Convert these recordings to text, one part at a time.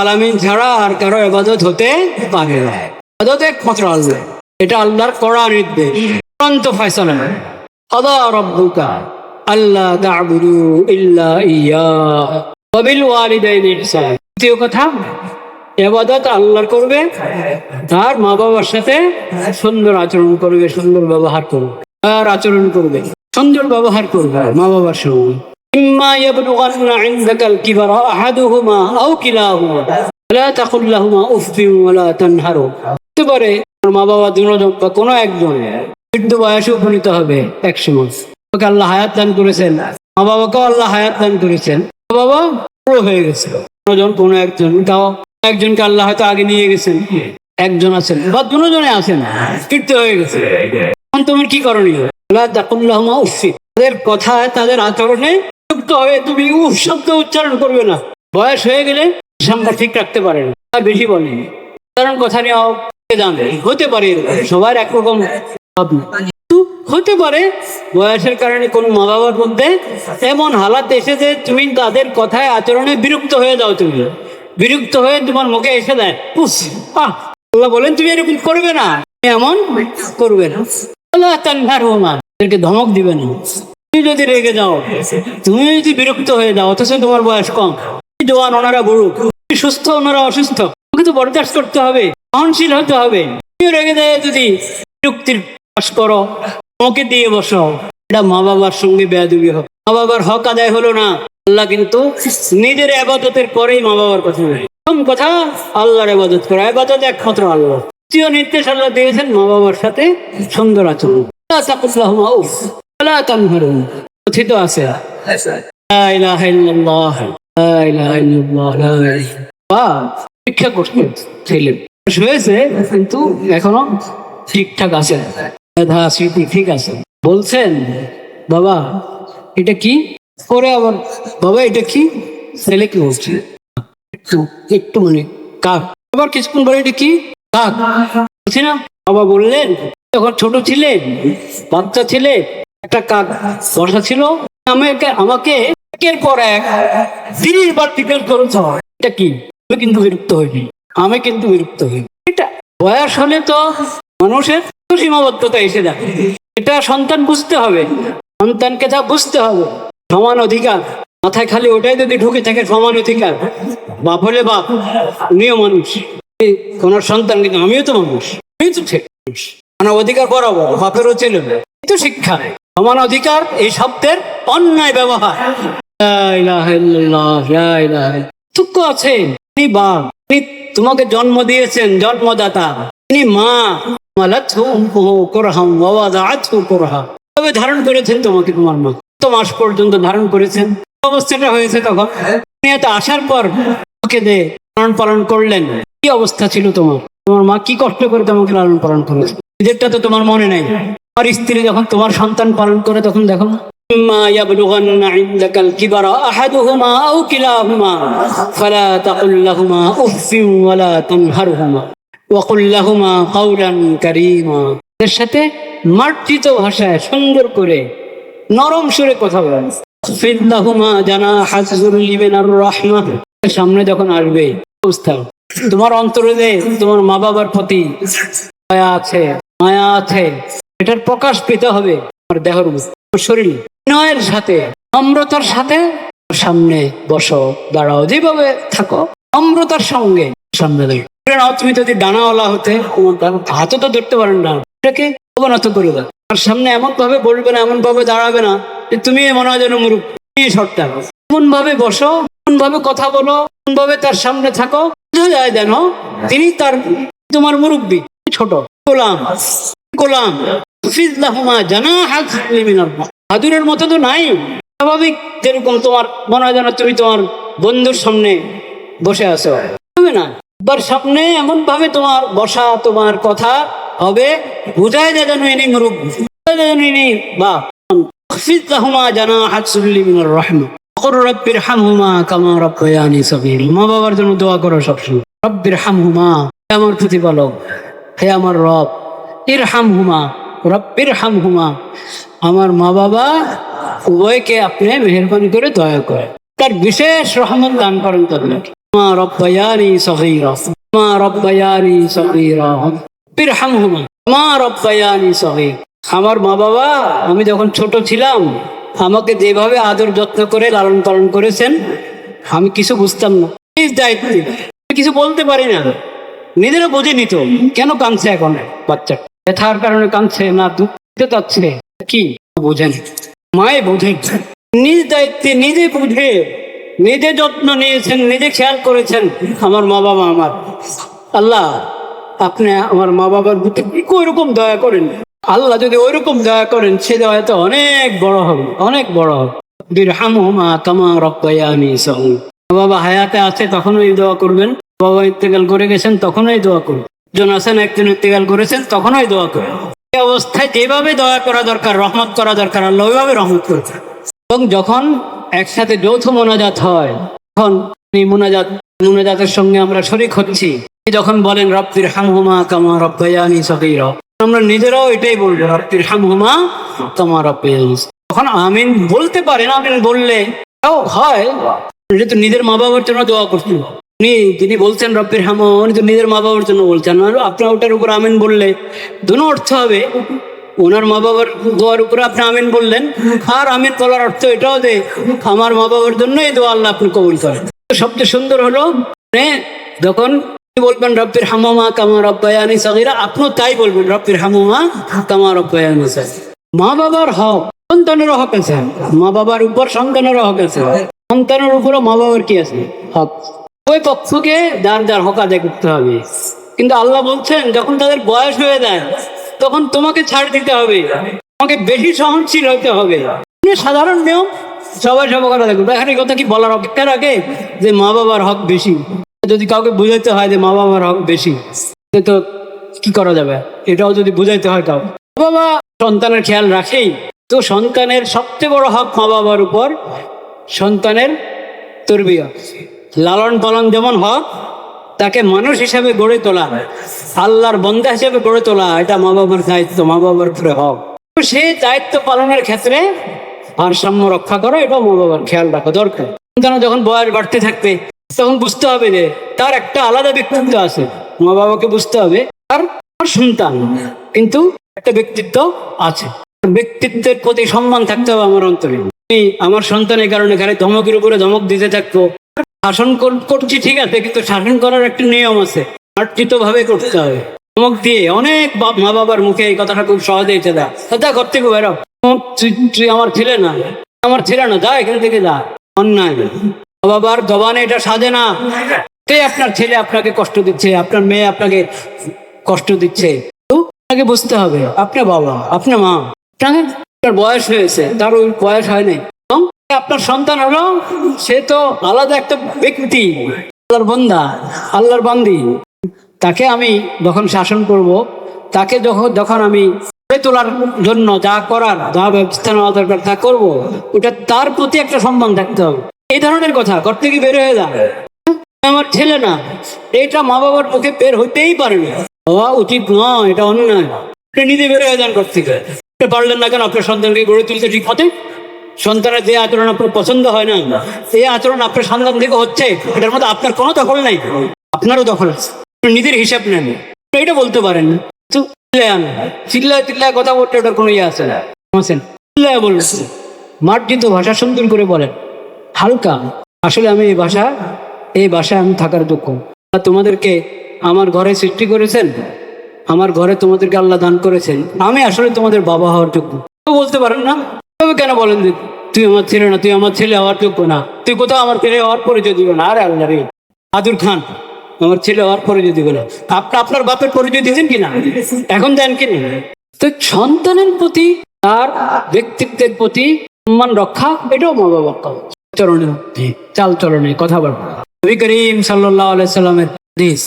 আলামিন ছাড়া আর কারও এবাদত হতে পারে না। এবাদত আল্লাহ এটা আল্লাহর কড়া নির্দেশ চূড়ান্ত রব্বুকা আল্লাহ ইল্লা ইয়া। ওয়া বিল ওয়ালিদাইনি ইহসান। দ্বিতীয় কথা এবাদত আল্লাহর করবে আর মা বাবার সাথে সুন্দর আচরণ করবে, সুন্দর ব্যবহার করবে আর আচরণ করবে, সুন্দর ব্যবহার করবে মা বাবার সঙ্গে। إما يبلغن عندك الكبر أحدهما أو كلاهما فلا تقل لهما أف ولا تنهرهما হতে পারে আমার মা বাবা দুজন বা কোনো একজন বৃদ্ধ বয়সে উপনীত হবে এক সময় ওকে আল্লাহ হায়াত দান করেছেন মা বাবাকেও আল্লাহ হায়াত দান করেছেন মা বাবা পুরো হয়ে গেছে কোনোজন কোনো একজন তাও একজনকে আল্লাহ হয়তো আগে নিয়ে গেছেন একজন আছেন বা দুজনে আছেন কীর্তি হয়ে গেছে তখন তোমার কি করণীয় আল্লাহ তাকুল্লাহমা উফি তাদের কথায় তাদের আচরণে যুক্ত হয়ে তুমি শব্দ উচ্চারণ করবে না। বয়স হয়ে গেলে সংখ্যা ঠিক রাখতে পারে তা বেশি বলেন কারণ কথা জানবে হতে পারে সবার একরকম হতে পারে বয়সের কারণে কোন মা বাবার মধ্যে এমন হালাত এসে যে তুমি তাদের কথায় আচরণে বিরক্ত হয়ে যাও তুমি। বিরক্ত হয়ে তোমার মুখে এসে দেয় উফ, আহ, আল্লাহ বলেন তুমি এরকম করবে না এমন করবে না। আল্লাহ তানহার না ধমক দিবে না। তুমি যদি রেগে যাও, তুমি যদি বিরক্ত হয়ে যাও, অথচ তোমার বয়স কম। জোয়ান ওনারা বুড়ো সুস্থ ওনারা অসুস্থ। তোমাকে তো বরদাস্ত করতে হবে, সহনশীল হতে হবে। তুমি রেগে দেয় যদি বিরক্তির পাশ করো, তোমাকে দিয়ে বসো। এটা মা বাবার সঙ্গে বেয়াদুবি হোক। মা বাবার হক আদায় হলো না। আল্লাহ কিন্তু নিজের আবাদতের পরেই মা বাবার কথা বলে। প্রথম কথা, আল্লাহর আবাদত করা। আবাদত একমাত্র আল্লাহ। তৃতীয় নির্দেশ আল্লাহ দিয়েছেন মা বাবার সাথে সুন্দর আচরণ। ওয়ালা তানহারহুমা। কথিত আছে। লা ইলাহা ইল্লাল্লাহ, লা ইলাহা ইল্লাল্লাহ, লা ইলাহা- বা পরীক্ষা করছে ছেলে। বয়স হয়েছে কিন্তু এখনও ঠিকঠাক আছে। মেধা স্মৃতি ঠিক আছে। বলছেন বাবা এটা কি? করে আবার বাবা এটা কি? ছেলে কি বলছে? একটু একটু মানে কাক। আবার কিছুক্ষণ পরে এটা কি? কাক। বলছি না। বাবা বললেন যখন ছোট ছিলেন বাচ্চা ছেলে একটা কাক বর্ষা ছিল, আমাকে আমাকে একের পর এক তিরিশ বার টিকেট করেছ। এটা কি? আমি কিন্তু বিরক্ত হইনি। আমি কিন্তু বিরক্ত হই এটা বয়স হলে তো মানুষের সীমাবদ্ধতা এসে যায়। এটা সন্তান বুঝতে হবে। সন্তানকে যা বুঝতে হবে, সমান অধিকার। মাথায় খালি ওটাই যদি ঢুকে থাকে, সমান অধিকার। বাপ হলে বাপ উনিও মানুষ। ওনার সন্তান কিন্তু আমিও তো মানুষ। আমি তো মানুষ। মানে অধিকার বরাবর, বাপেরও ছিল তো শিক্ষা নেই। সমান অধিকার এই শব্দের অন্যায় ব্যবহার। লা ইলাহা ইল্লাল্লাহ, লা ইলাহা ইল্লাল্লাহ। পার্থক্য আছে। তিনি বাপ তিনি তোমাকে জন্ম দিয়েছেন জন্মদাতা। তিনি মা। তবে ধারণ করেছেন তোমাকে তোমার মা। তো মাস পর্যন্ত ধারণ করেছেন? অবস্থাটা হয়েছে তখন। দুনিয়াতে আসার পর তোমাকে দে লালন পালন করলেন। কি অবস্থা ছিল তোমার? তোমার মা কি কষ্ট করে তোমাকে লালন পালন করেছে? নিজেরটা তো তোমার মনে নেই। আমার স্ত্রী যখন তোমার সন্তান পালন করে তখন দেখো না إما يبلغن عندك الكبر أحدهما أو كلاهما فلا تقل لهما أف ولا تنهرهما وقل لهما قولا كريما এর সাথে মার্জিত ভাষায় সুন্দর করে নরম সুরে কথা বলেন ফিল্লাহুমা জানা হাসুল্লি মিনার রাহমা সামনে যখন আসবে অবস্থা তোমার অন্তরে যে তোমার মা বাবার প্রতি মায়া আছে মায়া আছে এটার প্রকাশ পেতে হবে আমার আমার শরীর। বিনয়ের সাথে, নম্রতার সাথে সামনে বসো, দাঁড়াও, যেভাবে থাকো, নম্রতার সঙ্গে সামনে তুমি যদি ডানাওয়ালা হতে হাতও তো ধরতে পারেন না। এটাকে অবনত করে দাও। আর সামনে এমন ভাবে বলবে না এমন ভাবে দাঁড়াবে না, যে তুমি মনে হয় যেন মুরুখ। তুমি সরতে এমন ভাবে বসো এমন ভাবে কথা বলো এমন ভাবে তার সামনে থাকো, বোঝা যায় যেন তিনি তার, তোমার মুরব্বী, ছোট, গোলাম গোলাম। হাত হাদুরের মতো তো নাই। স্বাভাবিক, যেরকম তোমার মনে হয় যেন তুমি তোমার বন্ধুর সামনে বসে আছো। না। একবার সামনে এমনভাবে তোমার বসা, তোমার কথা হবে, বুঝায় যে যেন ইনি মুরুব। মা বাবার দোয়া করো আমার প্রতিপালক, হে আমার রব ইরহাম হুমা রব্বির হাম হুমা আমার মা বাবা উভয়কে আপনি মেহরবানি করে দয়া করে। তার বিশেষ রহমত দান করেন তাদেরকে মা রব্বায়ানি সগীরা। মা রব্বায়ানি সগীরা। বিরহামহুমা মা রব্বায়ানি সগীর। আমার মা বাবা, আমি যখন ছোট ছিলাম, আমাকে যেভাবে আদর যত্ন করে লালন পালন করেছেন, আমি কিছু বুঝতাম না। নিজ দায়িত্ব কিছু বলতে পারি না। নিজেরা বোঝে নিত কেন কাঁদছে এখন বাচ্চা ব্যথার কারণে কাঁদছে না দুঃখ যাচ্ছে। কি বোঝেন? মায়ে বোঝে নিজ দায়িত্বে নিজে বুঝে, নিজে যত্ন নিয়েছেন, নিজে খেয়াল করেছেন। আমার মা বাবা আমার। আল্লাহ, আপনি আমার মা বাবার প্রতি ওইরকম দয়া করেন? আল্লাহ যদি ওইরকম দয়া করেন, সে দয়া তো অনেক বড় হবে, অনেক বড় হবে। কামা রব্বায়ানি সগীরা বাবা হায়াতে আছে, তখনই দোয়া করবেন। বাবা ইন্তেকাল করে গেছেন, তখনই দোয়া করবেন। জন আছেন, একজন ইন্তেকাল করেছেন তখনও এই দোয়া করবেন এই অবস্থায় যেভাবে দয়া করা দরকার, রহমত করা দরকার, আল্লাহ ওইভাবে রহমত করছে এবং যখন একসাথে যৌথ মোনাজাত হয়, তখন এই মোনাজাত, মোনাজাতের সঙ্গে আমরা শরিক হচ্ছি। যখন বলেন, রব্বির হামহুমা কামা রব্বায়ানি সগীরা আমরা নিজেরাও এটাই বলব, রব্বির হামহুমা রব্বায়ানি তখন আমিন বলতে পারেন, আমিন বললে হয়। এটা তো নিজের মা বাবার জন্য দোয়া করছেন উনি যিনি বলছেন রব্বির হাম, উনি তো নিজের মা বাবার জন্য বলছেন। আপনার ওটার উপর আমিন বললে, দুনো অর্থ হবে। ওনার মা বাবার দোয়ার উপরে আপনি আমিন বললেন। আর আমিন বলার অর্থ এটাও যে, আমার মা বাবার জন্য এই দোয়া আল্লাহ আপনি কবুল করেন। সবচেয়ে সুন্দর হলো মানে যখন বলবেন, রব্বির হামমা কামা রব্বায়ানি সগীরা, আপনিও তাই বলবেন, রব্বির হামমা কামা রব্বায়ানি মা বাবার হক, সন্তানেরও হক আছে। মা বাবার উপর সন্তানেরও হক আছে। সন্তানের উপরও মা বাবার কি আছে? হক। ওই পক্ষকে যার যার হক আদায় করতে হবে। কিন্তু আল্লাহ বলছেন, যখন তাদের বয়স হয়ে যায়, তখন তোমাকে ছাড় দিতে হবে। তোমাকে বেশি সহনশীল হতে হবে। সাধারণ নিয়ম, সবাই সবার কথা দেখবে এখানে কথা কি বলার অপেক্ষা রাখে? যে মা বাবার হক বেশি। যদি কাউকে বুঝাইতে হয় যে মা বাবার হক বেশি তো কি করা যাবে? এটাও যদি বুঝাইতে হয় কাউ বাবা সন্তানের খেয়াল রাখেই। তো সন্তানের সবচেয়ে বড় হক মা বাবার উপর সন্তানের তরবিয়া লালন পালন যেমন হক, তাকে মানুষ হিসাবে গড়ে তোলা আল্লাহর বন্ধা হিসেবে গড়ে তোলা এটা মা বাবার দায়িত্ব, মা বাবার উপরে হক। সেই দায়িত্ব পালনের ক্ষেত্রে ভারসাম্য রক্ষা করা এটাও মা বাবার খেয়াল রাখা, দরকার। সন্তান যখন বয়স বাড়তে থাকবে, তখন বুঝতে হবে যে তার একটা আলাদা ব্যক্তিত্ব আছে। মা বাবাকে বুঝতে হবে, তার সন্তান কিন্তু একটা ব্যক্তিত্ব আছে। ব্যক্তিত্বের প্রতি সম্মান থাকতে হবে আমার অন্তরে। আমি আমার সন্তানের কারণে খালি ধমকের উপরে ধমক দিতে থাকব। শাসন কর- করছি, ঠিক আছে, কিন্তু শাসন করার একটা নিয়ম আছে। ভাবে করতে হবে। ধমক দিয়ে অনেক মা বাবার মুখে এই কথাটা খুব সহজে এসে দেয় দাদা ঘর থেকে বেরো তুই আমার ছেলে না। আমার ছেলে না, যা এখান থেকে যা। অন্যায়। মা বাবার জবানে এটা সাজে না। কে আপনার ছেলে আপনাকে কষ্ট দিচ্ছে? আপনার মেয়ে আপনাকে কষ্ট দিচ্ছে? তো আপনাকে বুঝতে হবে, আপনার বাবা, আপনার মা। আপনার বয়স হয়েছে, তার ওই বয়স হয়নি এবং আপনার সন্তান হলো, সে তো আলাদা একটা ব্যক্তি, আল্লাহর বন্দা, আল্লাহর বান্দি। তাকে আমি যখন শাসন করব, তাকে যখন যখন আমি তোলার জন্য যা করার, যা ব্যবস্থা নেওয়া দরকার তা করব, ওটা তার প্রতি একটা সম্মান থাকতে হবে। এই ধরনের কথা ঘর থেকে বের হয়ে যায় আমার ছেলে না, এটা মা বাবার মুখে বের হইতেই পারে না। হওয়া উচিত নয়, এটা অন্যায়। নিজে বের হয়ে যান ঘর থেকে। পারলেন না কেন আপনার সন্তানকে গড়ে তুলতে ঠিক পথে সন্তানের যে আচরণ আপনার পছন্দ হয় না এই আচরণ আপনার সন্তান থেকে হচ্ছে, এটার মধ্যে আপনার কোনো দখল নাই। আপনারও দখল আছে। নিজের হিসাব নেন। এটা বলতে পারেন তো চিল্লায়। চিল্লায় কথা বলতে ওটার কোনো ইয়ে আছে না। বুঝছেন চিল্লায় বলছে মার্জিত ভাষা সুন্দর করে বলেন। হালকা। আসলে আমি এই ভাষা, এই ভাষায় আমি থাকার আল্লাহ তোমাদেরকে আমার ঘরে সৃষ্টি করেছেন, আমার ঘরে তোমাদেরকে আল্লাহ দান করেছেন। আমি আসলে তোমাদের বাবা হওয়ার যোগ্য। বলতে পারেন না? তবে কেন বলেন যে তুই আমার ছেলে না, তুই আমার ছেলে হওয়ার যোগ্য না? তুই কোথাও আমার ছেলে হওয়ার পরিচয় দিবে না? আরে আল্লাহ রে। আদুর খান, আমার ছেলে হওয়ার পরিচয় দিবে না। আপনি, আপনার বাপের পরিচয় দিয়েছেন কিনা এখন দেন কি না? তো সন্তানের প্রতি তার ব্যক্তিত্বের প্রতি সম্মান রক্ষা, এটাও মা বাবার কাজ। চরণে চাল চরণে কথাবার্তা নবী করিম সাল্লাহ সাল্লামের হাদিস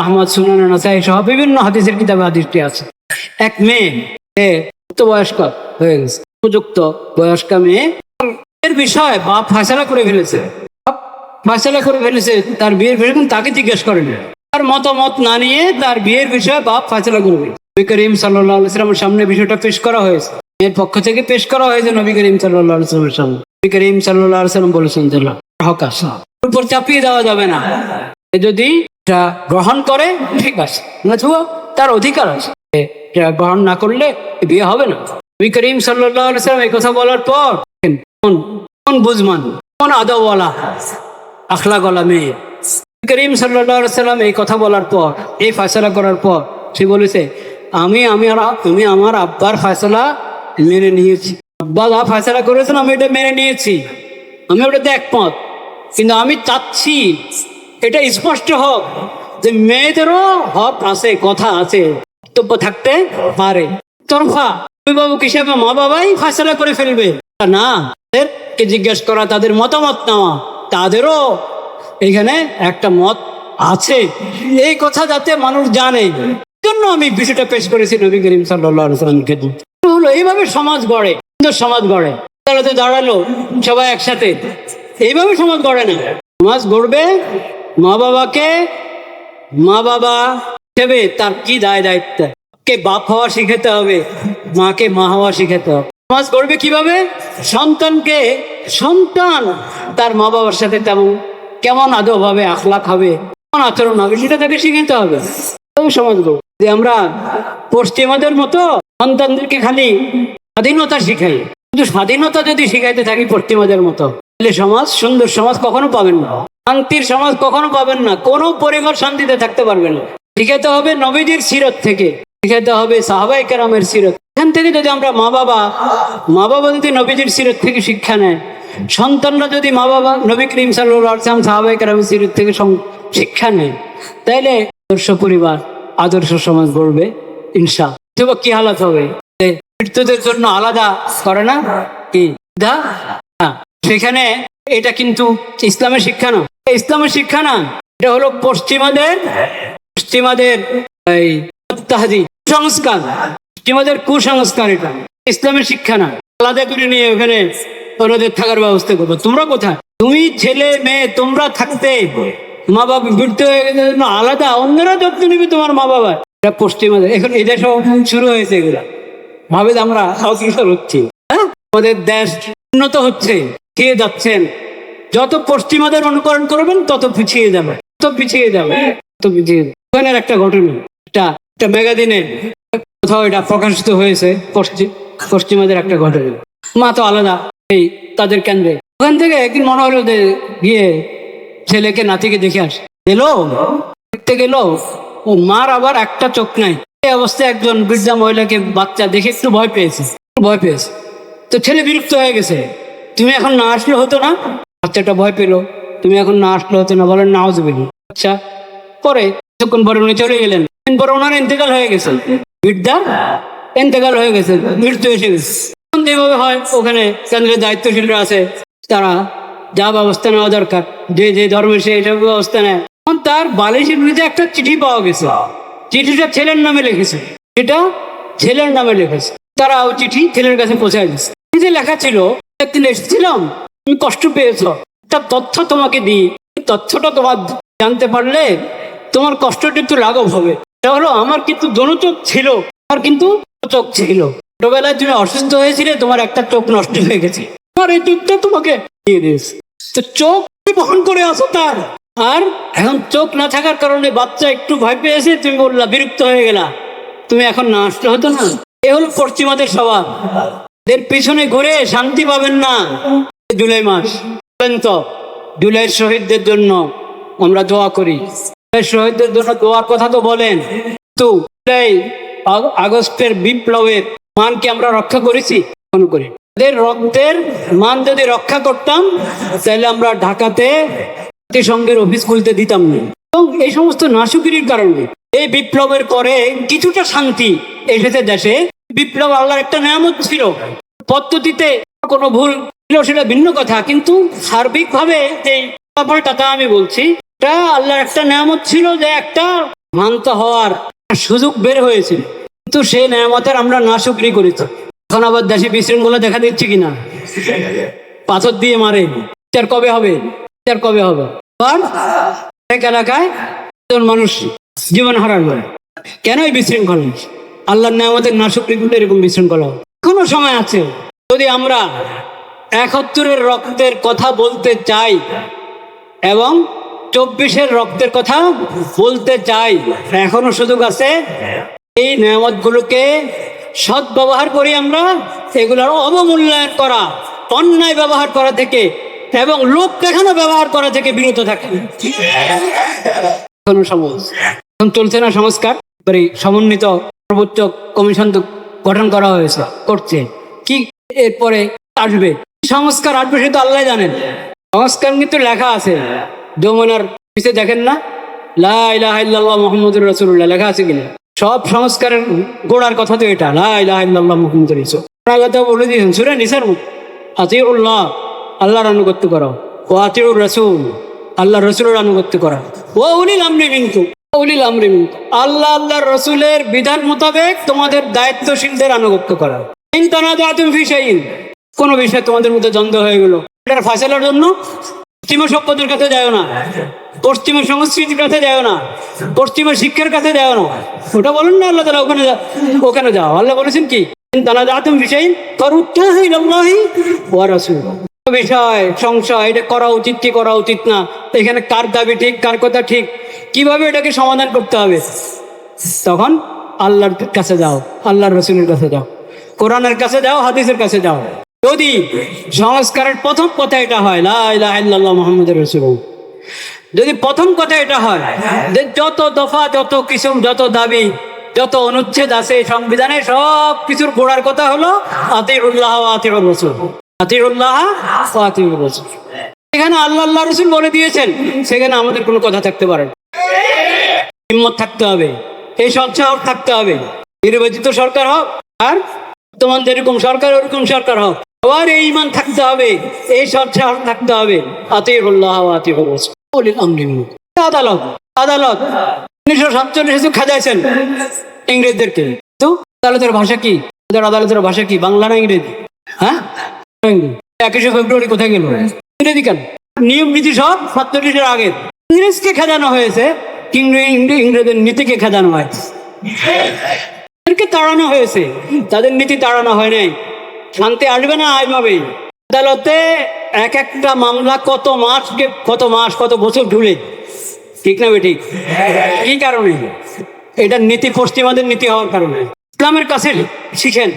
আহমদ, সুনান নাসাই সহ বিভিন্ন হাদিসের কিতাবে হাদিসটি আছে। এক মেয়ে উক্ত বয়স্ক হয়ে গেছে উপযুক্ত বয়স্কা মেয়ে, এর বিষয়ে বাপ ফাঁসলা করে ফেলেছে। বাপ ফাঁসলা করে ফেলেছে, তার বিয়ের বিষয়ে তাকে জিজ্ঞেস করেন তার মতামত না নিয়ে তার বিয়ের বিষয়ে বাপ ফাঁসলা করবে নবী করিম সাল্লামের সামনে বিষয়টা পেশ করা হয়েছে। এর পক্ষ থেকে পেশ করা হয়েছে নবী করিম সাল্লামের সামনে। নবী করিম সাল্লাম বলেছেন উপর চাপিয়ে দেওয়া যাবে না। যদি গ্রহণ করে, ঠিক আছে। তার অধিকার আছে। গ্রহণ না করলে বিয়ে হবে না। নবী করিম সাল্লাম এই কথা বলার পর কোন বুঝমান, কোন আদওয়ালা আখলা গলা মেয়ে করিম সাল্লাম এই কথা বলার পর, এই ফয়সলা করার পর, সে বলেছে, আমি আমি আর তুমি আমার আব্বার ফয়সলা মেনে নিয়েছি। আব্বা যা ফয়সলা করেছেন, আমি এটা মেনে নিয়েছি। আমি ওটাতে একমত কিন্তু আমি চাচ্ছি, এটা স্পষ্ট হোক যে মেয়েদেরও হক আছে, কথা আছে। বক্তব্য থাকতে পারে। তরফা অভিভাবক হিসেবে মা বাবাই ফাইসলা করে ফেলবে। না তাদেরকে জিজ্ঞেস করা, তাদের মতামত নেওয়া, তাদেরও এখানে একটা মত আছে। এই কথা যাতে মানুষ জানে। জন্য আমি বিষয়টা পেশ করেছি নবী করিম সাল্লামকে হলো, এইভাবে সমাজ গড়ে সুন্দর সমাজ গড়ে। আদালতে দাঁড়াল সবাই একসাথে। এইভাবে সমাজ গড়ে না। সমাজ গড়বে মা বাবাকে, মা বাবা হিসেবে তার কি দায় দায়িত্ব? কে বাপ হওয়া শিখাতে হবে, মাকে মা হওয়া শিখাতে হবে। সমাজ গড়বে কীভাবে? সন্তানকে, সন্তান তার মা বাবার সাথে তেমন কেমন আদব হবে আখলাখ হবে, কেমন আচরণ হবে, সেটা তাকে শিখাতে হবে। তবে সমাজ গড়বে যে আমরা পশ্চিমাদের মতো সন্তানদেরকে খালি স্বাধীনতা শিখাই। কিন্তু স্বাধীনতা যদি শিখাইতে থাকি পশ্চিমাদের মতো, তাহলে সমাজ, সুন্দর সমাজ কখনো পাবেন না। শান্তির সমাজ কখনো পাবেন না। কোনো পরিবার শান্তিতে থাকতে পারবেন না। শিখাতে হবে নবীদের সিরত থেকে। শিখাতে হবে সাহাবাই কেরামের সিরত। এখান থেকে যদি আমরা মা বাবা মা বাবা যদি নবীদের সিরত থেকে শিক্ষা নেয়, সন্তানরা যদি মা বাবা, নবী করিম সাল্লাম সাহাবাই কেরামের সিরত থেকে শিক্ষা নেয়, তাইলে আদর্শ পরিবার, আদর্শ সমাজ গড়বে ইনশা অথবা কি হালাত হবে? মৃত্যুদের জন্য আলাদা করে না? কি? দা? সেখানে এটা কিন্তু ইসলামের শিক্ষা না। ইসলামের শিক্ষা না? এটা হলো পশ্চিমাদের পশ্চিমাদের এই তাহাদি সংস্কার পশ্চিমাদের কুসংস্কার এটা। ইসলামের শিক্ষা না। আলাদা করে নিয়ে ওখানে ওনাদের থাকার ব্যবস্থা করব। তোমরা কোথায়? তুমি ছেলে, মেয়ে, তোমরা থাকতে। মা বাবা মৃত্যু হয়ে গেছে আলাদা। অন্যরা যত্ন নিবে তোমার মা বাবা এটা পশ্চিমাদের এখন এদেশেও শুরু হয়েছে এগুলা। ভাবে আমরা অগ্রসর হচ্ছি হ্যাঁ? আমাদের দেশ উন্নত হচ্ছে পিছিয়ে যাচ্ছেন। যত পশ্চিমাদের অনুকরণ করবেন, তত পিছিয়ে যাবে। তত পিছিয়ে যাবে। একটা ঘটনা, একটা একটা ম্যাগাজিনে কোথাও এটা প্রকাশিত হয়েছে পশ্চিম পশ্চিমাদের একটা ঘটনা। মা তো আলাদা, এই তাদের কেন্দ্রে। ওখান থেকে একদিন মনে হলো যে গিয়ে ছেলেকে, নাতিকে দেখে আসে। এলো? দেখতে গেল, ও মার আবার একটা চোখ নাই। এই অবস্থায় একজন বৃদ্ধা মহিলাকে বাচ্চা দেখে একটু ভয় পেয়েছে ভয় পেয়েছে। তো ছেলে বিরক্ত হয়ে গেছে, তুমি এখন না আসলে হতো না? বাচ্চাটা ভয় পেল, তুমি এখন না আসলে হতো না। বলেন না আসবেনি আচ্ছা পরে কিছুক্ষণ পরে উনি চলে গেলেন পরে ওনার ইন্তেকাল হয়ে গেছে। বৃদ্ধা ইন্তেকাল হয়ে গেছে, মৃত্যু এসে গেছে। যেভাবে হয়, ওখানে কেন্দ্রের দায়িত্বশীলরা আছে, তারা যা ব্যবস্থা নেওয়া দরকার, যে যে ধর্মের সে এইসব ব্যবস্থা নেয়। তার বালিশের মধ্যে একটা চিঠি পাওয়া গেছে। চিঠিটা ছেলের নামে লিখেছে। এটা ছেলের নামে লিখেছে। তারা ও চিঠি ছেলের কাছে পৌঁছায় দিচ্ছে চিঠি লেখা ছিল, একদিন এসেছিলাম, তুমি কষ্ট পেয়েছ। তার তথ্য তোমাকে দিই। তথ্যটা তোমার জানতে পারলে তোমার কষ্টটা একটু লাঘব হবে। এটা হলো, আমার কিন্তু দোনো চোখ ছিল, আমার কিন্তু চোখ ছিল। ছোটবেলায় তুমি অসুস্থ হয়েছিলে, তোমার একটা চোখ নষ্ট হয়ে গেছে। তোমার এই চোখটা তোমাকে দিয়ে দিয়েছে। তো চোখ বহন করে আসো তার। আর এখন চোখ না থাকার কারণে বাচ্চা একটু ভয় পেয়েছে, তুমি বললা, বিরক্ত হয়ে গেলা। তুমি এখন না আসলে হতো না? এ হলো পশ্চিমাদের স্বভাব। এর পিছনে ঘুরে শান্তি পাবেন না। জুলাই মাস। তো জুলাইয়ের শহীদদের জন্য আমরা দোয়া করি। শহীদদের জন্য দোয়ার কথা তো বলেন। আগ- আগস্টের বিপ্লবের মানকে আমরা রক্ষা করেছি, মনে রক্তের মান যদি রক্ষা করতাম, তাহলে আমরা ঢাকাতে জাতিসংঘের অফিস খুলতে দিতাম না। এবং এই সমস্ত নাশুকিরির কারণে এই বিপ্লবের পরে কিছুটা শান্তি এসেছে দেশে। বিপ্লব আল্লাহর একটা নিয়ামত ছিল। পদ্ধতিতে কোনো ভুল ছিল সেটা ভিন্ন কথা, কিন্তু সার্বিকভাবে যে তা আমি বলছি এটা আল্লাহর একটা নিয়ামত ছিল যে একটা মান্ত হওয়ার সুযোগ বের হয়েছিল। কিন্তু সেই নিয়ামতের আমরা নাশুকরি করেছি। এখন আবার দেশে বিশৃঙ্খলা দেখা দিচ্ছে কিনা? পাথর দিয়ে মারে। তার কবে হবে? তার কবে হবে? এক এলাকায় মানুষ জীবন হারালো কেন এই বিশৃঙ্খলা? আল্লাহর নামাদের নাশুকরি গুলো এরকম বিশৃঙ্খলা? এখনও সময় আছে যদি আমরা একাত্তরের রক্তের কথা বলতে চাই এবং চব্বিশের রক্তের কথা বলতে চাই। এখনও সুযোগ আছে? এই নিয়ামতগুলোকে সৎ ব্যবহার করি আমরা এগুলোর অবমূল্যায়ন করা, অন্যায় ব্যবহার করা থেকে এবং লোক দেখানো ব্যবহার করা থেকে বিরত থাকে। এখনও চলছে না সংস্কার, এবারে সমন্বিত সর্বোচ্চ কমিশন তো গঠন করা হয়েছে, করছে। কি এরপরে আসবে? সংস্কার আসবে সে তো আল্লাহ জানেন। সংস্কার কিন্তু লেখা আছে। যমুনার পিছিয়ে দেখেন না? মুহাম্মাদুর রাসূলুল্লাহ লেখা আছে কিনা? সব সংস্কারের গোড়ার কথা তো এটা রাসূল। কথা বলে দিয়েছেন, সুরে নিসার আতিউল্লাহ, আল্লাহর আনুগত্য করো। ও আতিউর রাসূল আল্লাহ রসুলের আনুগত্য করা। ও উলিল আমরি মিনকু উলিল আমরি মিনকু আল্লাহ রসুলের বিধান মোতাবেক তোমাদের দায়িত্বশীলদের আনুগত্য করা। ইনতানা দাতুম ফি শাইইন, কোন বিষয় তোমাদের মধ্যে দ্বন্দ্ব হয়ে গেল। এটার ফাইসালার জন্য পশ্চিমা সভ্যতার কাছে যায় না। পশ্চিমা সংস্কৃতির কাছে যায় না। পশ্চিমা শিক্ষার কাছে যায় না। ওটা বলেন না আল্লাহ তালা, ওখানে ওখানে যাও? আল্লাহ বলেছেন কি? তারা দাতুম বিষয় বিষয়, সংশয়, এটা করা উচিত কি করা উচিত না? এখানে কার দাবি ঠিক, কার কথা ঠিক? কীভাবে এটাকে সমাধান করতে হবে? তখন আল্লাহর কাছে যাও, আল্লাহর রসুলের কাছে যাও। কোরআনের কাছে যাও, হাদিসের কাছে যাও। যদি সংস্কারের প্রথম কথা এটা হয়, লা ইলাহা ইল্লাল্লাহ মুহাম্মাদুর রাসূলুল্লাহ। যদি প্রথম কথা এটা হয় যত দফা, যত কিছু যত দাবি, যত অনুচ্ছেদ আছে সংবিধানে সব কিছুর গোড়ার কথা হলো আতিউল্লাহ আতিউর রসুল। আতিউল্লাহ আতিউর রসুল। সেখানে আল্লাহ রসুল বলে দিয়েছেন, সেখানে আমাদের কোনো কথা থাকতে পারে। হিম্মত থাকতে হবে, এই সৎসাহস থাকতে হবে। নির্বাচিত সরকার হোক আর তোমার যেরকম সরকার, ওরকম সরকার হোক। আবার এই ইমান থাকতে হবে, এই থাকতে হবে। আদালত আদালত। খাজাইছেন ইংরেজদেরকে। তো আদালতের ভাষা কি? ওদের আদালতের ভাষা কি? বাংলা না ইংরেজি? হ্যাঁ? একুশে ফেব্রুয়ারি কোথায় গেল? ইংরেজি কেন? নিয়ম নীতি সব সাতচল্লিশের আগে। ইংরেজকে খেদানো হয়েছে, ইংরে- ইংরে- ইংরেজের নীতিকে খেদানো হয় তাদেরকে তাড়ানো হয়েছে। তাদের নীতি তাড়ানো হয় নাই। শান্তি আসবে না আসবে আদালতে এক একটা মামলা কত মাস কত মাস, কত বছর ঢুলে ঠিক না বেঠিক এই কারণে? এটা নীতি পশ্চিমাদের নীতি হওয়ার কারণে। ইসলামের কাছে শিখেন,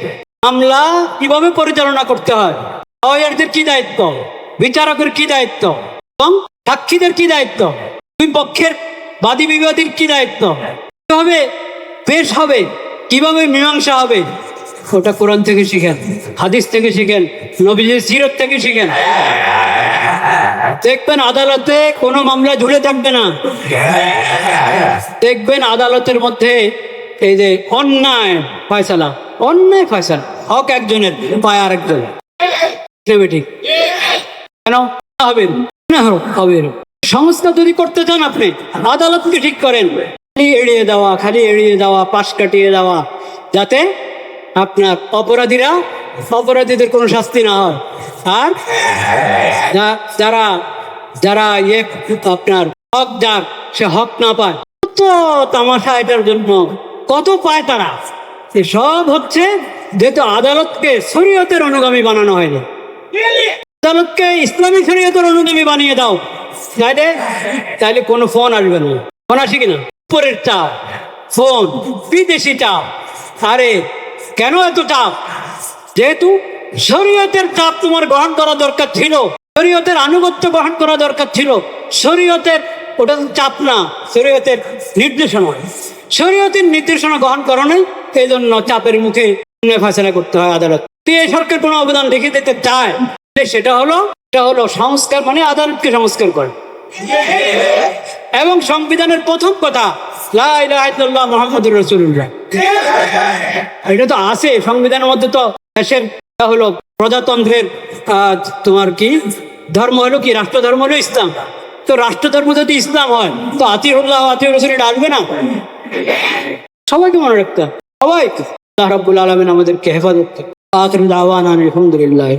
মামলা কীভাবে পরিচালনা করতে হয়? কি দায়িত্ব? বিচারকের কি দায়িত্ব? এবং সাক্ষীদের কি দায়িত্ব? দুই পক্ষের বাদী বিবাদীর কি দায়িত্ব? কীভাবে পেশ হবে? কীভাবে মীমাংসা হবে? ওটা কোরআন থেকে শিখেন, হাদিস থেকে শিখেন, নবীজির সিরত থেকে শিখেন। দেখবেন আদালতে কোনো মামলা ঝুলে থাকবে না। দেখবেন আদালতের মধ্যে এই যে অন্যায় ফয়সালা অন্যায় ফয়সালা, হক একজনের, পায় ঠিক ঠিক কেন? হবে না হবে সংস্কার যদি করতে চান আপনি, আদালতকে ঠিক করেন। খালি এড়িয়ে দেওয়া, খালি এড়িয়ে দেওয়া, পাশ কাটিয়ে দেওয়া, যাতে আপনার অপরাধীরা অপরাধীদের কোনো শাস্তি না হয়। আর যারা যারা ইয়ে আপনার হক যার, সে হক না পায়। কত তামাশা এটার জন্য, কত পায় তারা। এ সব হচ্ছে যেহেতু আদালতকে শরীয়তের অনুগামী বানানো হয়নি। আদালতকে ইসলামী শরীয়তের অনুগামী বানিয়ে দাও। তাইলে তাইলে কোনো ফোন আসবে না। ফোন আসে কিনা? উপরের চাপ। ফোন, বিদেশি চাপ। আরে কেন এত চাপ? যেহেতু শরীয়তের চাপ তোমার গ্রহণ করা দরকার ছিল, শরীয়তের আনুগত্য গ্রহণ করা দরকার ছিল, শরীয়তের ওটা চাপ না, শরীয়তের নির্দেশনা। শরীয়তের নির্দেশনা গ্রহণ করো নাই এই জন্য চাপের মুখে ফেসলা করতে হয় আদালত। এই সরকার কোনো অবদান রেখে দিতে চায়? সেটা হলো এটা হলো সংস্কার মানে আদালতকে সংস্কার করে। এবং সংবিধানের প্রথম কথা মুহাম্মাদুর রাসূলুল্লাহ। এটা তো আছে, সংবিধানের মধ্যে তো দেশের হলো প্রজাতন্ত্রের তোমার কি, ধর্ম হলো কি রাষ্ট্র ধর্ম হলো ইসলাম। তো রাষ্ট্র ধর্ম যদি ইসলাম হয়, তো আতিউল্লাহ, আতিউর রসুল এটা আসবে না? সবাইকে মনে রাখতে হবে। সবাইকে। আল্লাহ আলামিন আমাদেরকে হেফাজত। আলহামদুলিল্লাহ।